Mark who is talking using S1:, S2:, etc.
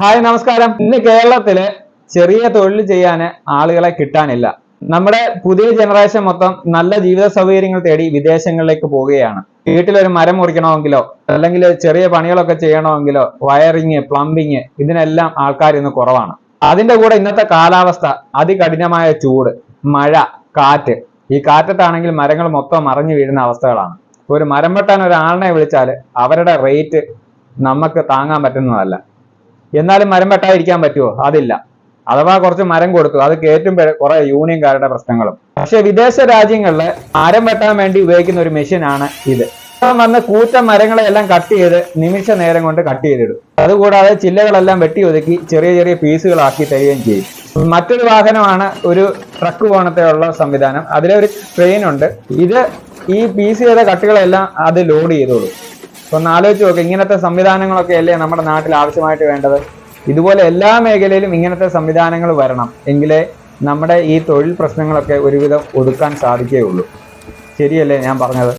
S1: Hi നമസ്കാരം. ഇന്ന് കേരളത്തിൽ ചെറിയ തൊഴിൽ ചെയ്യാൻ ആളുകളെ കിട്ടാനില്ല. നമ്മുടെ പുതിയ ജനറേഷൻ മൊത്തം നല്ല ജീവിത സൗകര്യങ്ങൾ തേടി വിദേശങ്ങളിലേക്ക് പോവുകയാണ്. വീട്ടിലൊരു മരം മുറിക്കണമെങ്കിലോ അല്ലെങ്കിൽ ചെറിയ പണികളൊക്കെ ചെയ്യണമെങ്കിലോ വയറിങ് പ്ലംബിങ് ഇതിനെല്ലാം ആൾക്കാർ ഇന്ന് കുറവാണ്. അതിന്റെ കൂടെ ഇന്നത്തെ കാലാവസ്ഥ അതികഠിനമായ ചൂട് മഴ കാറ്റ്. ഈ കാറ്റത്താണെങ്കിൽ മരങ്ങൾ മൊത്തം മറിഞ്ഞു വീഴുന്ന അവസ്ഥകളാണ്. ഒരു മരം വെട്ടാൻ ഒരാളിനെ വിളിച്ചാൽ അവരുടെ റേറ്റ് നമുക്ക് താങ്ങാൻ പറ്റുന്നതല്ല. എന്നാലും മരം വെട്ടാതിരിക്കാൻ പറ്റുമോ അതില്ല. അഥവാ കുറച്ച് മരം കൊടുത്തു. അത് കയറ്റും കുറെ യൂണിയൻകാരുടെ പ്രശ്നങ്ങളും. പക്ഷെ വിദേശ രാജ്യങ്ങളിൽ മരം വെട്ടാൻ വേണ്ടി ഉപയോഗിക്കുന്ന ഒരു മെഷീനാണ് ഇത്. വന്ന് കൂറ്റ മരങ്ങളെ എല്ലാം കട്ട് ചെയ്ത് നിമിഷ നേരം കൊണ്ട് കട്ട് ചെയ്തിടും. അതുകൂടാതെ ചില്ലകളെല്ലാം വെട്ടി ഒതുക്കി ചെറിയ ചെറിയ പീസുകളാക്കി തരികയും ചെയ്യും. മറ്റൊരു വാഹനമാണ് ഒരു ട്രക്ക് പോണത്തെയുള്ള സംവിധാനം. അതിലെ ഒരു ട്രെയിൻ ഉണ്ട്. ഇത് ഈ പീസ് ചെയ്ത കട്ടുകളെല്ലാം അത് ലോഡ് ചെയ്തോളൂ. അപ്പൊ ഒന്ന് ആലോചിച്ച് നോക്ക് ഇങ്ങനത്തെ സംവിധാനങ്ങളൊക്കെ അല്ലേ നമ്മുടെ നാട്ടിൽ ആവശ്യമായിട്ട് വേണ്ടത്? ഇതുപോലെ എല്ലാ മേഖലയിലും ഇങ്ങനത്തെ സംവിധാനങ്ങൾ വരണം. എങ്കിലേ നമ്മുടെ ഈ തൊഴിൽ പ്രശ്നങ്ങളൊക്കെ ഒരുവിധം ഒതുക്കാൻ സാധിക്കുകയുള്ളൂ. ശരിയല്ലേ ഞാൻ പറഞ്ഞത്?